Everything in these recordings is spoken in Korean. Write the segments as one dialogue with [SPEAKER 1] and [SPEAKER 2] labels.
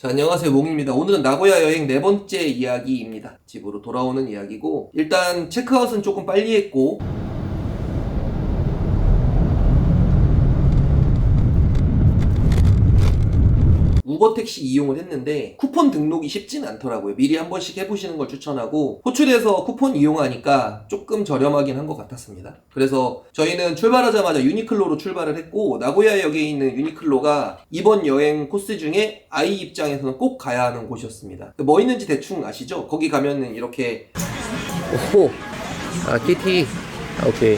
[SPEAKER 1] 자, 안녕하세요. 몽입니다. 오늘은 나고야 여행 네 번째 이야기입니다. 집으로 돌아오는 이야기고, 일단 체크아웃은 조금 빨리 했고, 우버 택시 이용을 했는데 쿠폰 등록이 쉽진 않더라고요. 미리 한 번씩 해보시는 걸 추천하고 호출해서 쿠폰 이용하니까 조금 저렴하긴 한 것 같았습니다. 그래서 저희는 출발하자마자 유니클로로 출발을 했고 나고야역에 있는 유니클로가 이번 여행 코스 중에 아이 입장에서는 꼭 가야 하는 곳이었습니다. 뭐 있는지 대충 아시죠? 거기 가면은 이렇게
[SPEAKER 2] 오, 아 키티, 아, 오케이.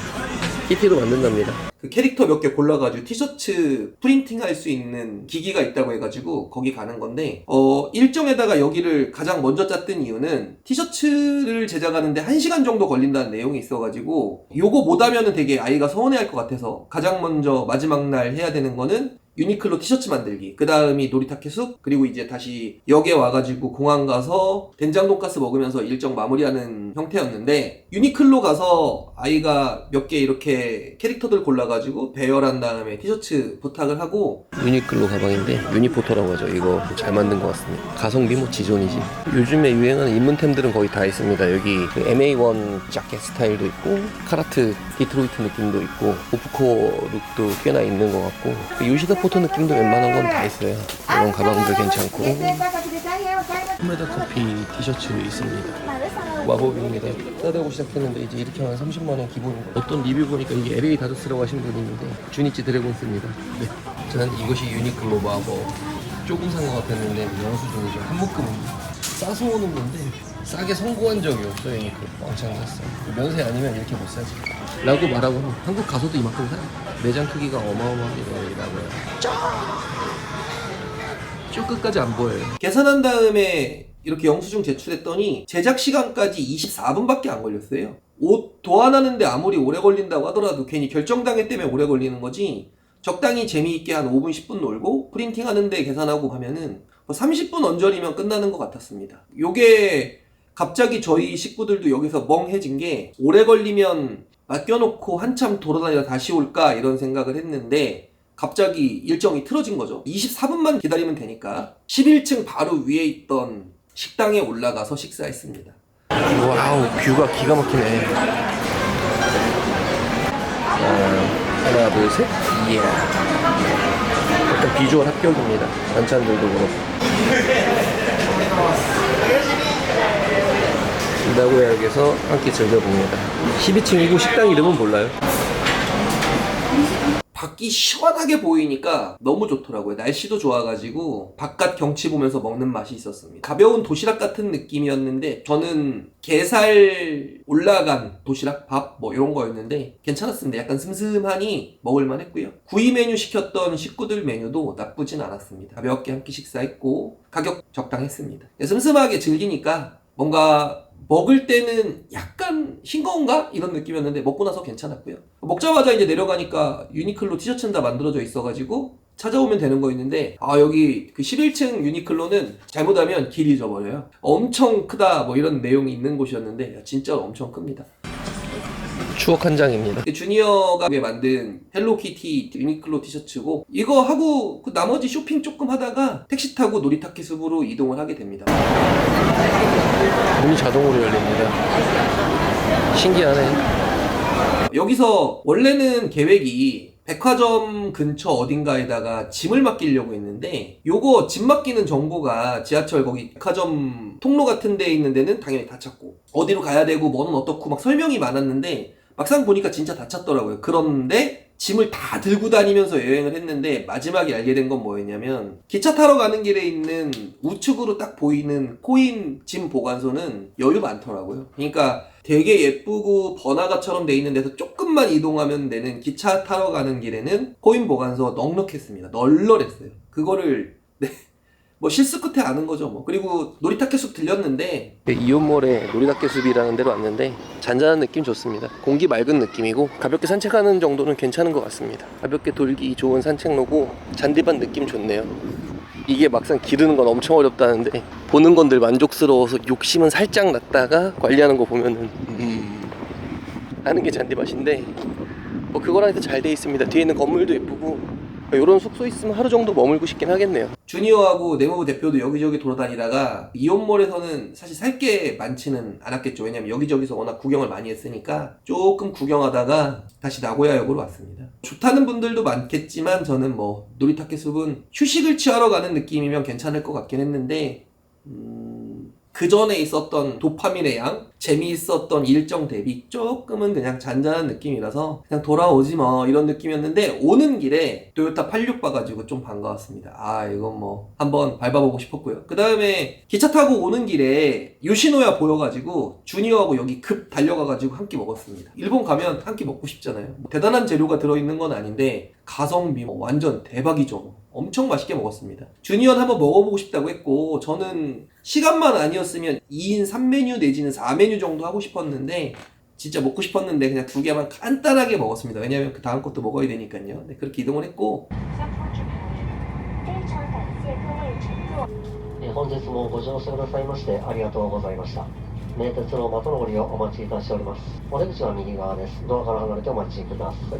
[SPEAKER 2] 키티로 만든답니다.
[SPEAKER 1] 그 캐릭터 몇 개 골라가지고 티셔츠 프린팅 할 수 있는 기기가 있다고 해가지고 거기 가는 건데 어 일정에다가 여기를 가장 먼저 짰던 이유는 티셔츠를 제작하는데 1시간 정도 걸린다는 내용이 있어가지고 요거 못하면은 되게 아이가 서운해할 것 같아서 가장 먼저 마지막 날 해야 되는 거는 유니클로 티셔츠 만들기 그 다음이 놀이타케숲 그리고 이제 다시 역에 와가지고 공항 가서 된장 돈가스 먹으면서 일정 마무리하는 형태였는데 유니클로 가서 아이가 몇 개 이렇게 캐릭터들 골라가지고 배열한 다음에 티셔츠 부탁을 하고
[SPEAKER 2] 유니클로 가방인데 유니포터라고 하죠. 이거 잘 만든 것 같습니다. 가성비 뭐 지존이지. 요즘에 유행하는 입문템들은 거의 다 있습니다. 여기 그 MA1 자켓 스타일도 있고 카라트 디트로이트 느낌도 있고 오프코어 룩도 꽤나 있는 것 같고 그 요시다 포토 느낌도 웬만한 건 다 있어요. 이런 가방도 괜찮고 홈메다 커피 티셔츠 있습니다. 마법입니다. 싸다고 시작했는데 이제 이렇게 하면 30만 원 기본인 거. 어떤 리뷰 보니까 이게 LA 다저스라고 하신 있는데 주니치 드래곤스입니다. 네. 저는 이것이 유니클로 마법. 조금 산 것 같았는데 영수증이죠. 한 묶음입니다. 싸서 오는 건데 싸게 선고한 적이 없어요. 유니클로. 왕창 샀어요. 면세 아니면 이렇게 못 사지. 라고 말하고 한국 가서도 이만큼 사요. 매장 크기가 어마어마하게 나고요. 쭉 끝까지 안 보여요.
[SPEAKER 1] 계산한 다음에 이렇게 영수증 제출했더니 제작 시간까지 24분밖에 안 걸렸어요. 옷 도안하는데 아무리 오래 걸린다고 하더라도 괜히 결정당했 때문에 오래 걸리는 거지. 적당히 재미있게 한 5분 10분 놀고 프린팅 하는데 계산하고 하면은 뭐 30분 언저리면 끝나는 것 같았습니다. 요게 갑자기 저희 식구들도 여기서 멍해진 게 오래 걸리면 맡겨놓고 한참 돌아다니다 다시 올까 이런 생각을 했는데 갑자기 일정이 틀어진 거죠. 24분만 기다리면 되니까 11층 바로 위에 있던 식당에 올라가서 식사했습니다.
[SPEAKER 2] 와우 뷰가 기가 막히네 자, 하나 둘 셋 예 일단 비주얼 합격입니다 반찬들도 그렇고 나고야역에서 함께 즐겨봅니다. 12층이고 식당 이름은 몰라요
[SPEAKER 1] 밖이 시원하게 보이니까 너무 좋더라고요. 날씨도 좋아가지고 바깥 경치 보면서 먹는 맛이 있었습니다. 가벼운 도시락 같은 느낌이었는데 저는 게살 올라간 도시락 밥 뭐 이런 거였는데 괜찮았습니다. 약간 슴슴하니 먹을만 했고요. 구이 메뉴 시켰던 식구들 메뉴도 나쁘진 않았습니다. 가볍게 한 끼 식사했고 가격 적당했습니다. 슴슴하게 즐기니까 뭔가 먹을 때는 약간 싱거운가? 이런 느낌이었는데 먹고 나서 괜찮았고요. 먹자마자 이제 내려가니까 유니클로 티셔츠는 다 만들어져 있어가지고 찾아오면 되는 거 있는데 아 여기 그 11층 유니클로는 잘못하면 길 잊어버려요. 엄청 크다 뭐 이런 내용이 있는 곳이었는데 진짜 엄청 큽니다.
[SPEAKER 2] 추억 한 장입니다
[SPEAKER 1] 그 주니어가 만든 헬로키티 유니클로 티셔츠고 이거 하고 그 나머지 쇼핑 조금 하다가 택시 타고 놀이타키 숲으로 이동을 하게 됩니다.
[SPEAKER 2] 문이 자동으로 열립니다 신기하네
[SPEAKER 1] 여기서 원래는 계획이 백화점 근처 어딘가에다가 짐을 맡기려고 했는데 요거 짐 맡기는 정보가 지하철 거기 백화점 통로 같은 데 있는 데는 당연히 다 찾고 어디로 가야 되고 뭐는 어떻고 막 설명이 많았는데 막상 보니까 진짜 다 찾더라고요. 그런데 짐을 다 들고 다니면서 여행을 했는데 마지막에 알게 된 건 뭐였냐면 기차 타러 가는 길에 있는 우측으로 딱 보이는 코인 짐 보관소는 여유 많더라고요. 그러니까 되게 예쁘고 번화가처럼 돼 있는 데서 조금만 이동하면 되는 기차 타러 가는 길에는 코인 보관소 넉넉했습니다. 널널했어요. 그거를 네. 뭐 실수 끝에 아는 거죠 뭐. 그리고 놀이타켓 숲 들렸는데
[SPEAKER 2] 네, 이온몰에 놀이닭개 숲이라는 데로 왔는데 잔잔한 느낌 좋습니다. 공기 맑은 느낌이고 가볍게 산책하는 정도는 괜찮은 것 같습니다. 가볍게 돌기 좋은 산책로고 잔디밭 느낌 좋네요. 이게 막상 기르는 건 엄청 어렵다는데 보는 건들 만족스러워서 욕심은 살짝 났다가 관리하는 거 보면은 음 하는 게 잔디밭인데 뭐 그거랑 해서 잘 돼 있습니다. 뒤에 있는 건물도 예쁘고 이런 숙소 있으면 하루 정도 머물고 싶긴 하겠네요.
[SPEAKER 1] 주니어하고 내무부 대표도 여기저기 돌아다니다가 이온몰에서는 사실 살 게 많지는 않았겠죠. 왜냐면 여기저기서 워낙 구경을 많이 했으니까 조금 구경하다가 다시 나고야역으로 왔습니다. 좋다는 분들도 많겠지만 저는 뭐 노리타케숲은 휴식을 취하러 가는 느낌이면 괜찮을 것 같긴 했는데 음, 그 전에 있었던 도파민의 양, 재미있었던 일정 대비 조금은 그냥 잔잔한 느낌이라서 그냥 돌아오지 뭐 이런 느낌이었는데 오는 길에 토요타 86 봐가지고 좀 반가웠습니다. 아 이건 뭐 한번 밟아보고 싶었고요. 그 다음에 기차 타고 오는 길에 요시노야 보여가지고 주니어하고 여기 급 달려가가지고 한 끼 먹었습니다. 일본 가면 한 끼 먹고 싶잖아요. 뭐 대단한 재료가 들어있는 건 아닌데 가성비 뭐 완전 대박이죠. 뭐. 엄청 맛있게 먹었습니다. 주니어는 한번 먹어보고 싶다고 했고 저는 시간만 아니었으면 2인 3메뉴 내지는 4메뉴 정도 하고 싶었는데 진짜 먹고 싶었는데 그냥 두 개만 간단하게 먹었습니다. 왜냐면 그 다음 것도 먹어야 되니까요. 네, 그렇게 이동을 했고
[SPEAKER 3] 相关指牌，非常感谢各位乘坐。
[SPEAKER 4] えー本日もご乗車くださいましてありがとうございました。名鉄ローマとのご利用お待ちいたしております。お出口は右側です。ドアから離れてお待ちください。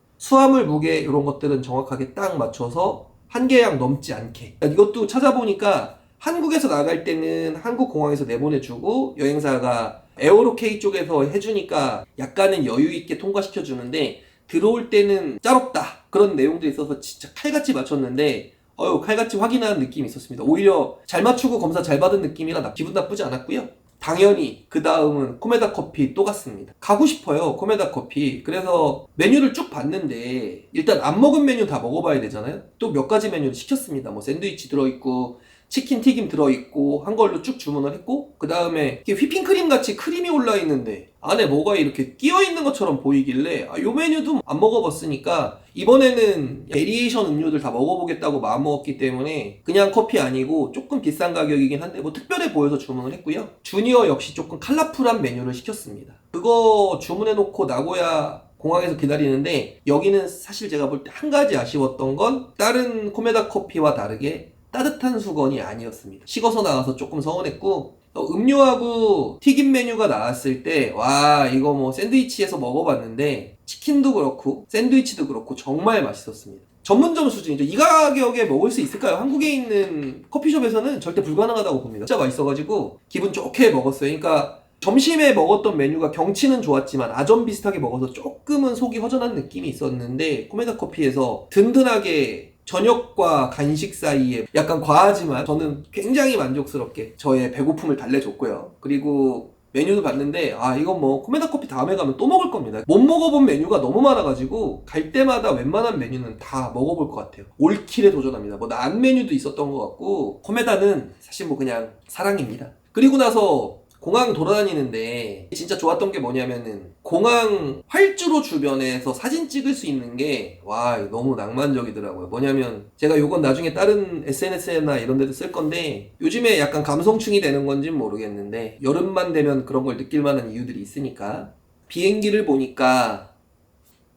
[SPEAKER 1] 수화물 무게 이런 것들은 정확하게 딱 맞춰서 한 개양 넘지 않게 이것도 찾아보니까 한국에서 나갈 때는 한국 공항에서 내보내주고 여행사가 에어로케이 쪽에서 해주니까 약간은 여유 있게 통과시켜 주는데 들어올 때는 짜롭다 그런 내용들이 있어서 진짜 칼같이 맞췄는데 어유 칼같이 확인하는 느낌이 있었습니다. 오히려 잘 맞추고 검사 잘 받은 느낌이라 나- 기분 나쁘지 않았고요. 당연히 그 다음은 코메다 커피 또 갔습니다. 가고 싶어요 코메다 커피. 그래서 메뉴를 쭉 봤는데 일단 안 먹은 메뉴 다 먹어봐야 되잖아요. 또 몇 가지 메뉴를 시켰습니다. 뭐 샌드위치 들어있고 치킨 튀김 들어있고 한 걸로 쭉 주문을 했고 그 다음에 휘핑크림 같이 크림이 올라 있는데 안에 뭐가 이렇게 끼어 있는 것처럼 보이길래 아, 요 메뉴도 안 먹어봤으니까 이번에는 베리에이션 음료들 다 먹어보겠다고 마음 먹었기 때문에 그냥 커피 아니고 조금 비싼 가격이긴 한데 뭐 특별해 보여서 주문을 했고요. 주니어 역시 조금 컬러풀한 메뉴를 시켰습니다. 그거 주문해놓고 나고야 공항에서 기다리는데 여기는 사실 제가 볼 때 한 가지 아쉬웠던 건 다른 코메다 커피와 다르게 따뜻한 수건이 아니었습니다. 식어서 나와서 조금 서운했고 또 음료하고 튀김 메뉴가 나왔을 때 와 이거 뭐 샌드위치에서 먹어봤는데 치킨도 그렇고 샌드위치도 그렇고 정말 맛있었습니다. 전문점 수준이죠. 이 가격에 먹을 수 있을까요? 한국에 있는 커피숍에서는 절대 불가능하다고 봅니다. 진짜 맛있어가지고 기분 좋게 먹었어요. 그러니까 점심에 먹었던 메뉴가 경치는 좋았지만 아점 비슷하게 먹어서 조금은 속이 허전한 느낌이 있었는데 코메다 커피에서 든든하게 저녁과 간식 사이에 약간 과하지만 저는 굉장히 만족스럽게 저의 배고픔을 달래줬고요. 그리고 메뉴도 봤는데 아 이건 뭐 코메다 커피 다음에 가면 또 먹을 겁니다. 못 먹어본 메뉴가 너무 많아가지고 갈 때마다 웬만한 메뉴는 다 먹어볼 것 같아요. 올킬에 도전합니다. 뭐 난 메뉴도 있었던 것 같고 코메다는 사실 뭐 그냥 사랑입니다. 그리고 나서 공항 돌아다니는데 진짜 좋았던 게 뭐냐면은 공항 활주로 주변에서 사진 찍을 수 있는 게 와 너무 낭만적이더라고요. 뭐냐면 제가 요건 나중에 다른 SNS나 이런 데도 쓸 건데 요즘에 약간 감성충이 되는 건진 모르겠는데 여름만 되면 그런 걸 느낄 만한 이유들이 있으니까 비행기를 보니까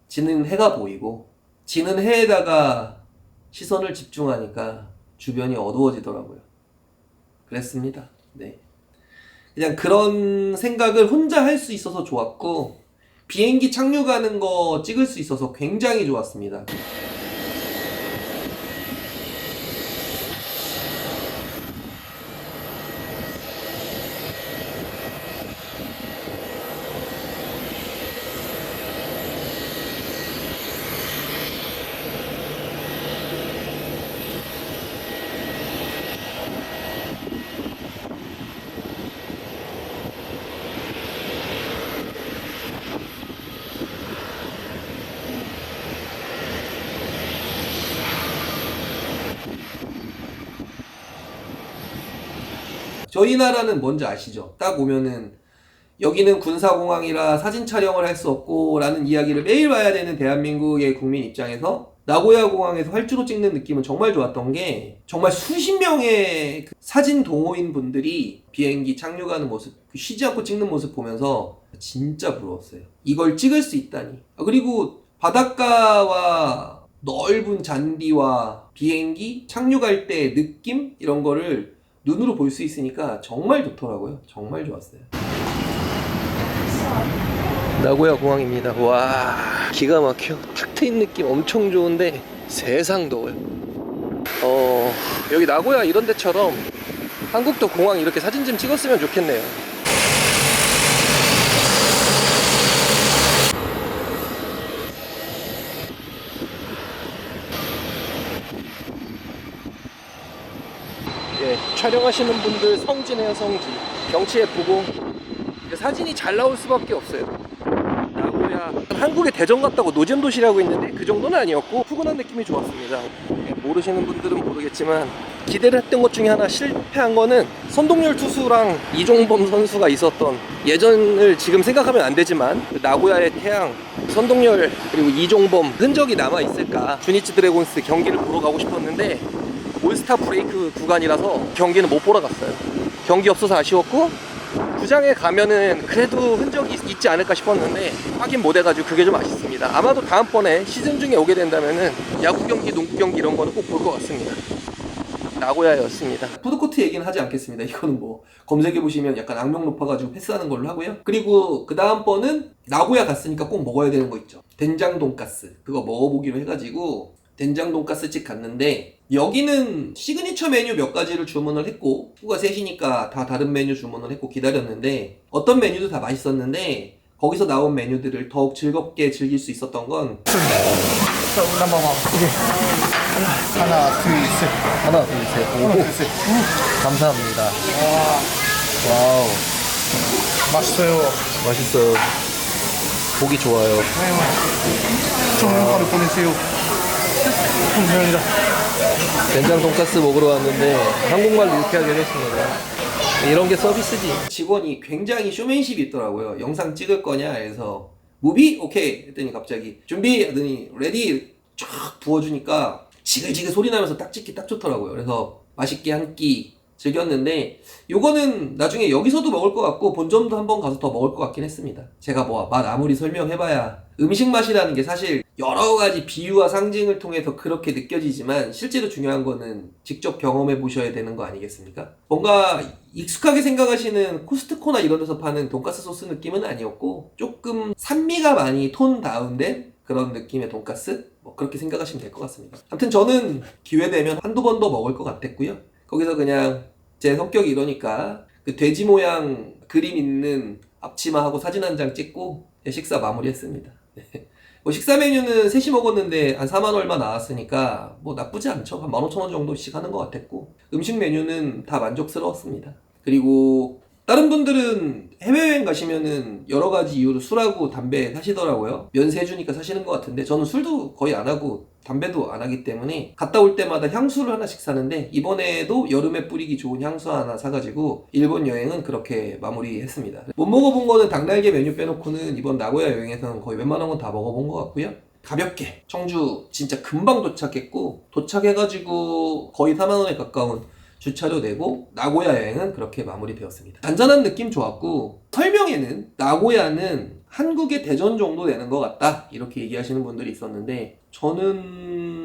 [SPEAKER 1] 지는 해가 보이고 지는 해에다가 시선을 집중하니까 주변이 어두워지더라고요. 그랬습니다. 네. 그냥 그런 생각을 혼자 할 수 있어서 좋았고 비행기 착륙하는 거 찍을 수 있어서 굉장히 좋았습니다. 저희 나라는 뭔지 아시죠? 딱 오면은 여기는 군사공항이라 사진 촬영을 할 수 없고 라는 이야기를 매일 봐야 되는 대한민국의 국민 입장에서 나고야 공항에서 활주로 찍는 느낌은 정말 좋았던 게 정말 수십 명의 그 사진 동호인 분들이 비행기 착륙하는 모습 그 쉬지 않고 찍는 모습 보면서 진짜 부러웠어요. 이걸 찍을 수 있다니. 아, 그리고 바닷가와 넓은 잔디와 비행기 착륙할 때 느낌 이런 거를 눈으로 볼 수 있으니까 정말 좋더라고요. 정말 좋았어요.
[SPEAKER 2] 나고야 공항입니다. 와 기가 막혀. 탁 트인 느낌 엄청 좋은데 세상 더워요. 어 여기 나고야 이런 데처럼 한국도 공항 이렇게 사진 좀 찍었으면 좋겠네요. 예, 촬영하시는 분들 성지네요 성지 경치 예쁘고 그 사진이 잘 나올 수밖에 없어요. 나고야. 한국의 대전 같다고 노잼 도시라고 했는데 그 정도는 아니었고 푸근한 느낌이 좋았습니다. 예, 모르시는 분들은 모르겠지만 기대를 했던 것 중에 하나 실패한 거는 선동열 투수랑 이종범 선수가 있었던 예전을 지금 생각하면 안 되지만 그 나고야의 태양 선동열 그리고 이종범 흔적이 남아 있을까? 주니치 드래곤스 경기를 보러 가고 싶었는데 올스타 브레이크 구간이라서 경기는 못 보러 갔어요. 경기 없어서 아쉬웠고 구장에 가면은 그래도 흔적이 있- 있지 않을까 싶었는데 확인 못 해가지고 그게 좀 아쉽습니다. 아마도 다음번에 시즌 중에 오게 된다면은 야구 경기, 농구 경기 이런 거는 꼭 볼 것 같습니다. 나고야였습니다.
[SPEAKER 1] 푸드코트 얘기는 하지 않겠습니다. 이거는 뭐 검색해 보시면 약간 악명 높아가지고 패스하는 걸로 하고요. 그리고 그 다음 번은 나고야 갔으니까 꼭 먹어야 되는 거 있죠. 된장 돈가스 그거 먹어보기로 해가지고 된장 돈가스 집 갔는데 여기는 시그니처 메뉴 몇 가지를 주문을 했고 후가 셋이니까 다 다른 메뉴 주문을 했고 기다렸는데 어떤 메뉴도 다 맛있었는데 거기서 나온 메뉴들을 더욱 즐겁게 즐길 수 있었던 건
[SPEAKER 5] 하나, 둘, 셋.
[SPEAKER 2] 하나, 둘, 셋. 오, 감사합니다. 와우,
[SPEAKER 5] 맛있어요.
[SPEAKER 2] 맛있어요. 보기 좋아요.
[SPEAKER 5] 좋은 하루 보내세요. 감사합니다.
[SPEAKER 2] 된장 돈가스 먹으러 왔는데 한국말로 이렇게 하게 됐습니다. 이런 게 서비스지.
[SPEAKER 1] 직원이 굉장히 쇼맨십이 있더라고요. 영상 찍을 거냐 해서 무비 오케이 했더니 갑자기 준비 하더니 레디 쫙 부어주니까 지글지글 소리 나면서 딱 찍기 딱 좋더라고요. 그래서 맛있게 한 끼 즐겼는데 요거는 나중에 여기서도 먹을 것 같고 본점도 한번 가서 더 먹을 것 같긴 했습니다. 제가 뭐 맛 아무리 설명해봐야 음식 맛이라는 게 사실 여러 가지 비유와 상징을 통해서 그렇게 느껴지지만 실제로 중요한 거는 직접 경험해 보셔야 되는 거 아니겠습니까? 뭔가 익숙하게 생각하시는 코스트코나 이런 데서 파는 돈가스 소스 느낌은 아니었고 조금 산미가 많이 톤 다운된 그런 느낌의 돈가스? 뭐 그렇게 생각하시면 될 것 같습니다. 아무튼 저는 기회 되면 한두 번 더 먹을 것 같았고요. 거기서 그냥 제 성격이 이러니까 그 돼지 모양 그림 있는 앞치마하고 사진 한 장 찍고 식사 마무리했습니다. 네. 뭐 식사 메뉴는 셋이 먹었는데 한 4만 얼마 나왔으니까 뭐 나쁘지 않죠. 한 15,000원 정도씩 하는 것 같았고 음식 메뉴는 다 만족스러웠습니다. 그리고 다른 분들은 해외여행 가시면은 여러 가지 이유로 술하고 담배 사시더라고요. 면세해주니까 사시는 것 같은데 저는 술도 거의 안 하고 담배도 안 하기 때문에 갔다 올 때마다 향수를 하나씩 사는데 이번에도 여름에 뿌리기 좋은 향수 하나 사가지고 일본 여행은 그렇게 마무리했습니다. 못 먹어본 거는 닭날개 메뉴 빼놓고는 이번 나고야 여행에서는 거의 웬만한 건 다 먹어본 것 같고요. 가볍게 청주 진짜 금방 도착했고 도착해가지고 거의 4만 원에 가까운 주차료 내고 나고야 여행은 그렇게 마무리되었습니다. 잔잔한 느낌 좋았고 설명에는 나고야는 한국의 대전 정도 되는 것 같다 이렇게 얘기하시는 분들이 있었는데 저는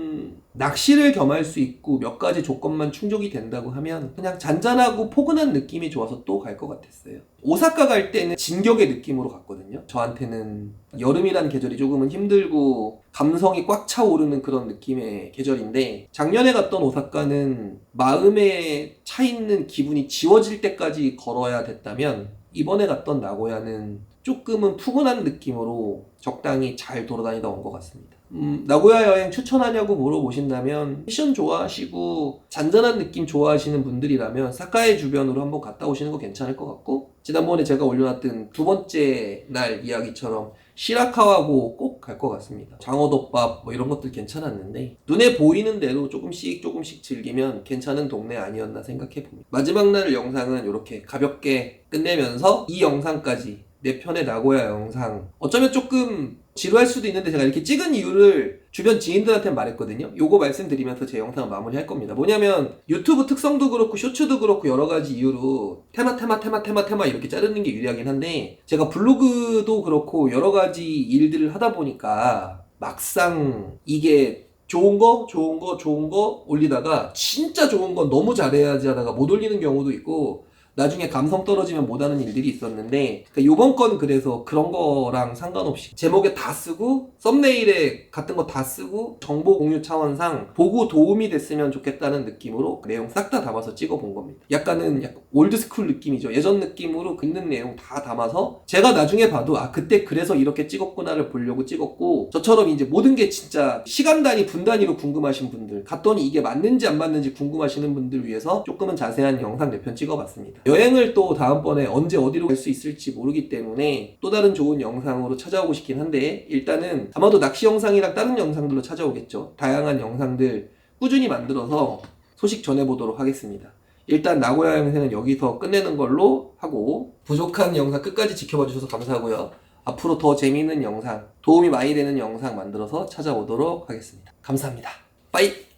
[SPEAKER 1] 낚시를 겸할 수 있고 몇 가지 조건만 충족이 된다고 하면 그냥 잔잔하고 포근한 느낌이 좋아서 또 갈 것 같았어요. 오사카 갈 때는 진격의 느낌으로 갔거든요. 저한테는 여름이라는 계절이 조금은 힘들고 감성이 꽉 차오르는 그런 느낌의 계절인데 작년에 갔던 오사카는 마음에 차 있는 기분이 지워질 때까지 걸어야 됐다면 이번에 갔던 나고야는 조금은 푸근한 느낌으로 적당히 잘 돌아다니다 온 것 같습니다. 음, 나고야 여행 추천하냐고 물어보신다면 패션 좋아하시고 잔잔한 느낌 좋아하시는 분들이라면 사카이 주변으로 한번 갔다 오시는 거 괜찮을 것 같고 지난번에 제가 올려놨던 두 번째 날 이야기처럼 시라카와고 꼭 갈 것 같습니다. 장어덮밥 뭐 이런 것들 괜찮았는데 눈에 보이는 대로 조금씩 조금씩 즐기면 괜찮은 동네 아니었나 생각해 봅니다. 마지막 날 영상은 이렇게 가볍게 끝내면서 이 영상까지 내 편의 나고야 영상 어쩌면 조금 지루할 수도 있는데 제가 이렇게 찍은 이유를 주변 지인들한테 말했거든요. 요거 말씀드리면서 제 영상을 마무리할 겁니다. 뭐냐면 유튜브 특성도 그렇고 쇼츠도 그렇고 여러 가지 이유로 테마 테마 테마 테마 테마 이렇게 자르는 게 유리하긴 한데 제가 블로그도 그렇고 여러 가지 일들을 하다 보니까 막상 이게 좋은 거, 좋은 거, 좋은 거 올리다가 진짜 좋은 건 너무 잘해야지 하다가 못 올리는 경우도 있고 나중에 감성 떨어지면 못하는 일들이 있었는데 그러니까 요번 건 그래서 그런 거랑 상관없이 제목에 다 쓰고 썸네일에 같은 거 다 쓰고 정보 공유 차원상 보고 도움이 됐으면 좋겠다는 느낌으로 내용 싹 다 담아서 찍어본 겁니다. 약간은 약간 올드스쿨 느낌이죠. 예전 느낌으로 있는 내용 다 담아서 제가 나중에 봐도 아 그때 그래서 이렇게 찍었구나를 보려고 찍었고 저처럼 이제 모든 게 진짜 시간 단위 분 단위로 궁금하신 분들 갔더니 이게 맞는지 안 맞는지 궁금하시는 분들 위해서 조금은 자세한 영상 몇 편 찍어봤습니다. 여행을 또 다음번에 언제 어디로 갈 수 있을지 모르기 때문에 또 다른 좋은 영상으로 찾아오고 싶긴 한데 일단은 아마도 낚시 영상이랑 다른 영상들로 찾아오겠죠. 다양한 영상들 꾸준히 만들어서 소식 전해보도록 하겠습니다. 일단 나고야 영상은 여기서 끝내는 걸로 하고 부족한 영상 끝까지 지켜봐 주셔서 감사하고요. 앞으로 더 재미있는 영상, 도움이 많이 되는 영상 만들어서 찾아오도록 하겠습니다. 감사합니다. 빠이!